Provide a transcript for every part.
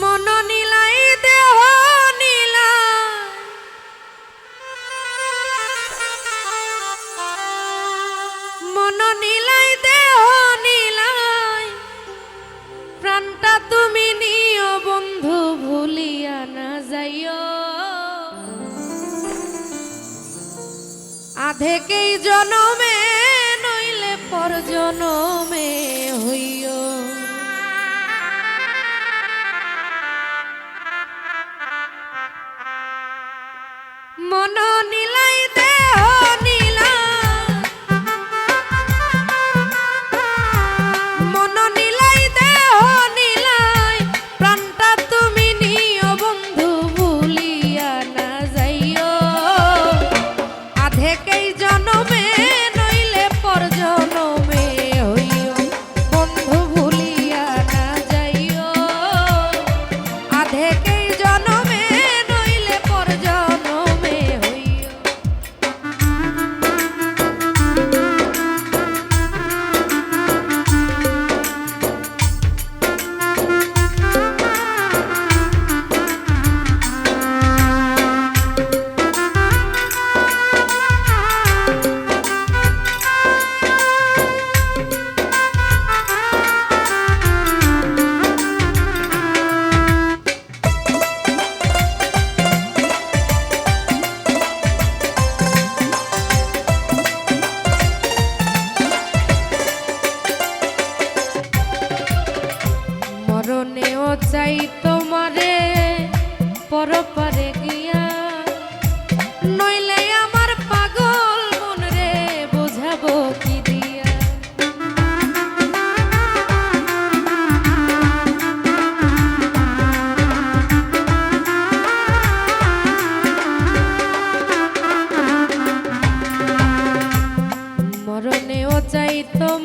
মন নিলাই, দেহ নীলা। মন নিলাই, দেহ নীলাই। প্রাণটা তুমি নিও, বন্ধু, ভুলিয়া না যাইও। আধেকেই জল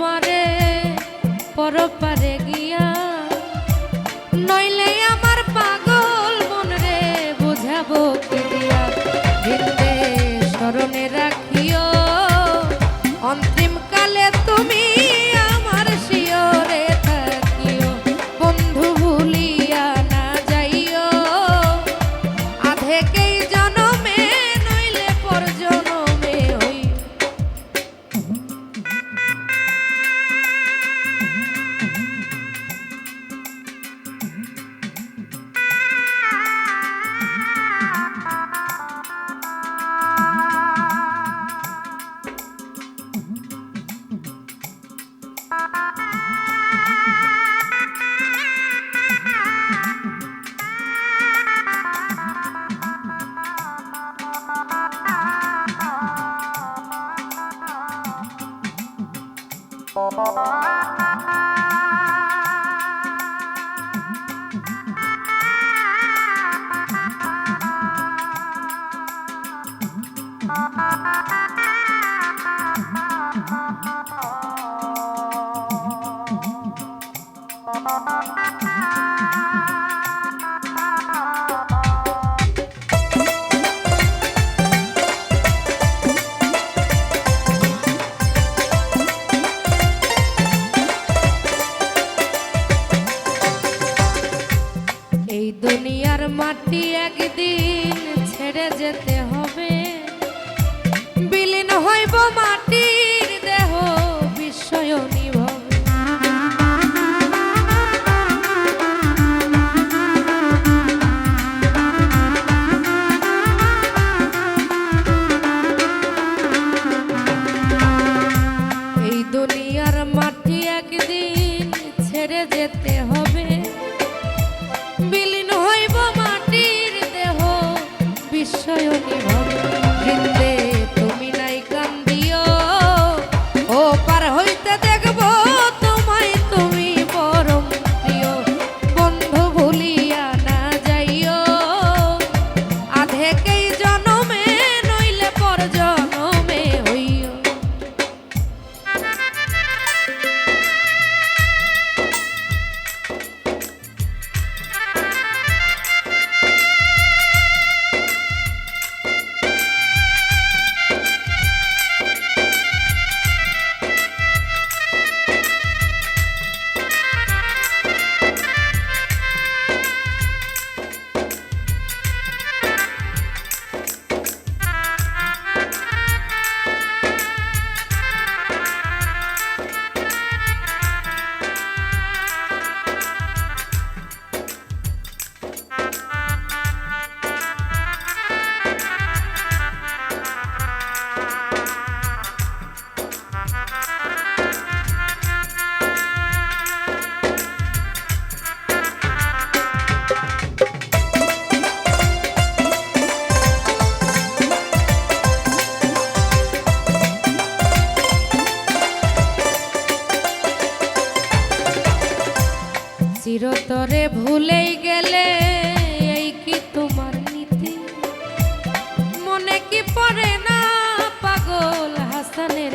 তোমারে পরপারে গিয়া। নইলে আমার পাগল মন রে বোঝাবো কি দিয়া। ভিন্দে স্মরণে রাখিও। দুনিয়ার মাটি একদিন ছেড়ে যেতে হবে। বিলীন হইব মাটির চিরতরে ভুলেই গেলে এই কি তোমার নীতি? মনে কি পড়ে না পাগল হাসানের